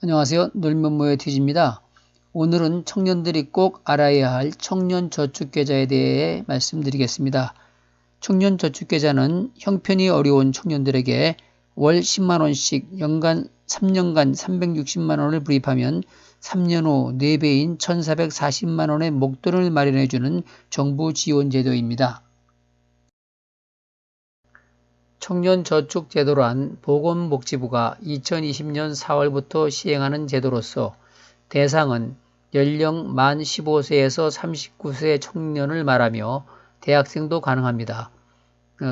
안녕하세요. 놀면모의 티지입니다. 오늘은 청년들이 꼭 알아야 할 청년저축계좌에 대해 말씀드리겠습니다. 청년저축계좌는 형편이 어려운 청년들에게 월 10만원씩 연간 3년간 360만원을 불입하면 3년 후 4배인 1440만원의 목돈을 마련해주는 정부 지원 제도입니다. 청년저축제도란 보건복지부가 2020년 4월부터 시행하는 제도로서 대상은 연령 만 15세에서 39세 청년을 말하며 대학생도 가능합니다.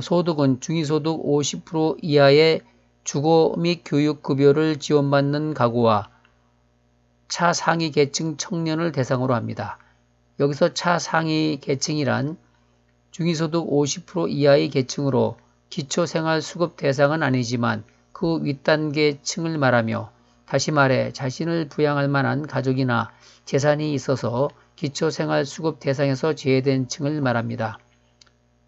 소득은 중위소득 50% 이하의 주거 및 교육급여를 지원받는 가구와 차상위 계층 청년을 대상으로 합니다. 여기서 차상위 계층이란 중위소득 50% 이하의 계층으로 기초생활수급 대상은 아니지만 그 윗단계층을 말하며 다시 말해 자신을 부양할 만한 가족이나 재산이 있어서 기초생활수급 대상에서 제외된 층을 말합니다.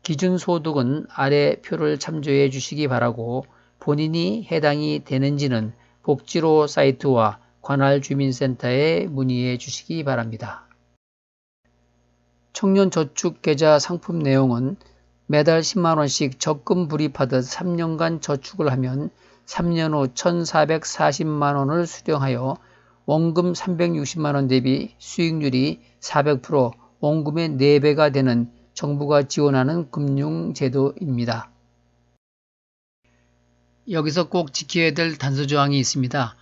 기준소득은 아래 표를 참조해 주시기 바라고 본인이 해당이 되는지는 복지로 사이트와 관할 주민센터에 문의해 주시기 바랍니다. 청년저축계좌 상품 내용은 매달 10만원씩 적금 불입하듯 3년간 저축을 하면 3년 후 1440만원을 수령하여 원금 360만원 대비 수익률이 400% 원금의 4배가 되는 정부가 지원하는 금융제도입니다. 여기서 꼭 지켜야 될 단서조항이 있습니다.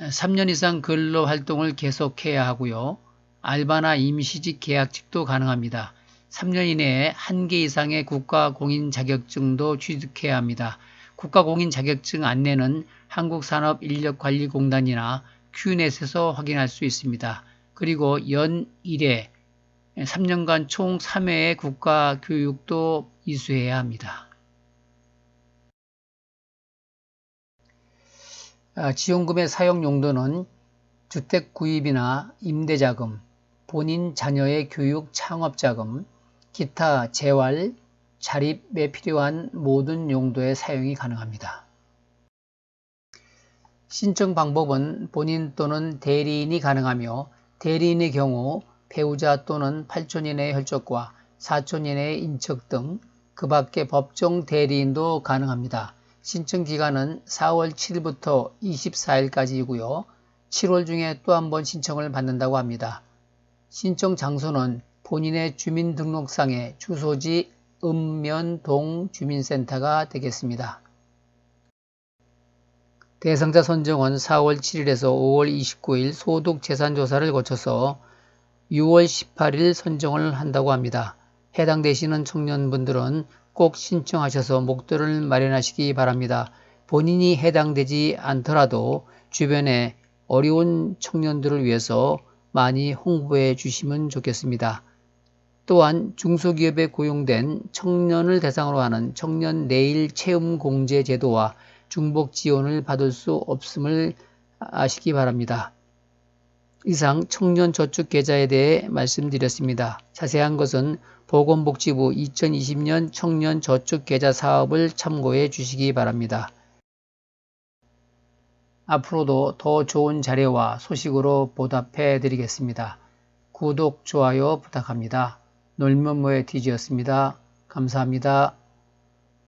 3년 이상 근로 활동을 계속해야 하고요. 알바나 임시직 계약직도 가능합니다. 3년 이내에 한 개 이상의 국가공인 자격증도 취득해야 합니다. 국가공인 자격증 안내는 한국산업인력관리공단이나 큐넷에서 확인할 수 있습니다. 그리고 연 1회 3년간 총 3회의 국가교육도 이수해야 합니다. 아, 지원금의 사용 용도는 주택 구입이나 임대자금, 본인 자녀의 교육 창업자금, 기타 재활, 자립에 필요한 모든 용도의 사용이 가능합니다. 신청 방법은 본인 또는 대리인이 가능하며 대리인의 경우 배우자 또는 8촌인의 혈족과 4촌인의 인척 등 그 밖의 법정 대리인도 가능합니다. 신청 기간은 4월 7일부터 24일까지이고요. 7월 중에 또 한 번 신청을 받는다고 합니다. 신청 장소는 본인의 주민등록상의 주소지 읍면동 주민센터가 되겠습니다. 대상자 선정은 4월 7일에서 5월 29일 소득 재산 조사를 거쳐서 6월 18일 선정을 한다고 합니다. 해당 되시는 청년분들은 꼭 신청하셔서 목돈을 마련하시기 바랍니다. 본인이 해당되지 않더라도 주변에 어려운 청년들을 위해서 많이 홍보해 주시면 좋겠습니다. 또한 중소기업에 고용된 청년을 대상으로 하는 청년 내일 체험 공제 제도와 중복 지원을 받을 수 없음을 아시기 바랍니다. 이상 청년 저축 계좌에 대해 말씀드렸습니다. 자세한 것은 보건복지부 2020년 청년 저축 계좌 사업을 참고해 주시기 바랍니다. 앞으로도 더 좋은 자료와 소식으로 보답해 드리겠습니다. 구독, 좋아요 부탁합니다. 놀면뭐의 디지였습니다. 감사합니다.